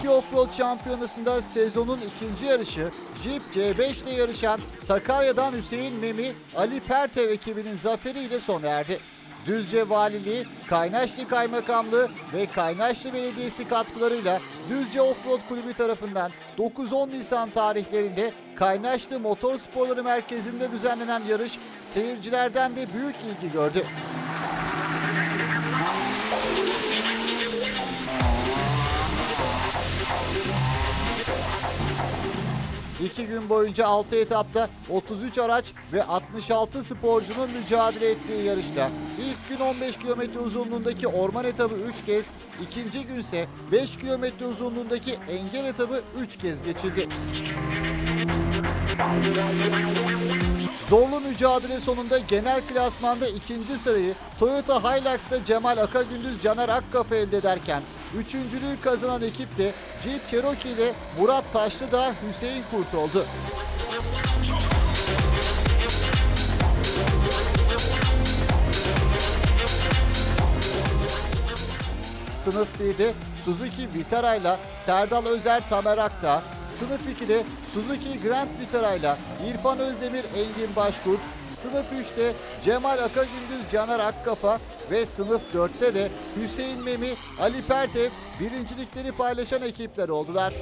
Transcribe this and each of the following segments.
Türkiye Offroad Şampiyonası'nda sezonun ikinci yarışı Jeep C5 ile yarışan Sakarya'dan Hüseyin Memi, Ali Pertev ekibinin zaferiyle sona erdi. Düzce Valiliği, Kaynaşlı Kaymakamlığı ve Kaynaşlı Belediyesi katkılarıyla Düzce Offroad Kulübü tarafından 9-10 Nisan tarihlerinde Kaynaşlı Motor Sporları Merkezi'nde düzenlenen yarış seyircilerden de büyük ilgi gördü. İki gün boyunca 6 etapta 33 araç ve 66 sporcunun mücadele ettiği yarışta ilk gün 15 kilometre uzunluğundaki orman etabı 3 kez, ikinci günse 5 kilometre uzunluğundaki engel etabı 3 kez geçildi. Zorlu mücadele sonunda genel klasmanda ikinci sırayı Toyota Hilux'ta Cemal Akagündüz Caner Akkafa elde ederken üçüncülüğü kazanan ekip de Jeep Cherokee ile Murat Taşlıdağ Hüseyin Kurt oldu. Sınıf 1'de Suzuki Vitara ile Serdal Özer Tamer Akta, Sınıf 2'de Suzuki Grand Vitara ile İrfan Özdemir Engin Başkurt, Sınıf 3'te Cemal Akagündüz Caner Akkafa ve sınıf 4'te de Hüseyin Memi, Ali Pertev birincilikleri paylaşan ekipler oldular.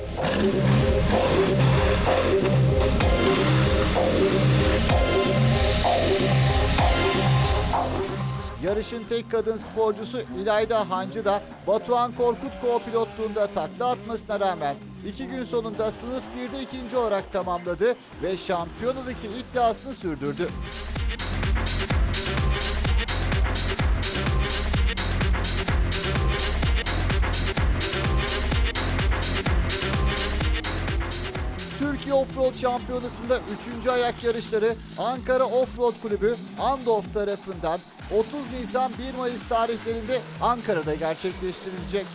Yarışın tek kadın sporcusu İlayda Hancı da Batuhan Korkut co-pilotluğunda takla atmasına rağmen iki gün sonunda sınıf 1'de ikinci olarak tamamladı ve şampiyonadaki iddiasını sürdürdü. Türkiye Offroad Şampiyonası'nda 3. ayak yarışları Ankara Offroad Kulübü Andof tarafından 30 Nisan 1 Mayıs tarihlerinde Ankara'da gerçekleştirilecek.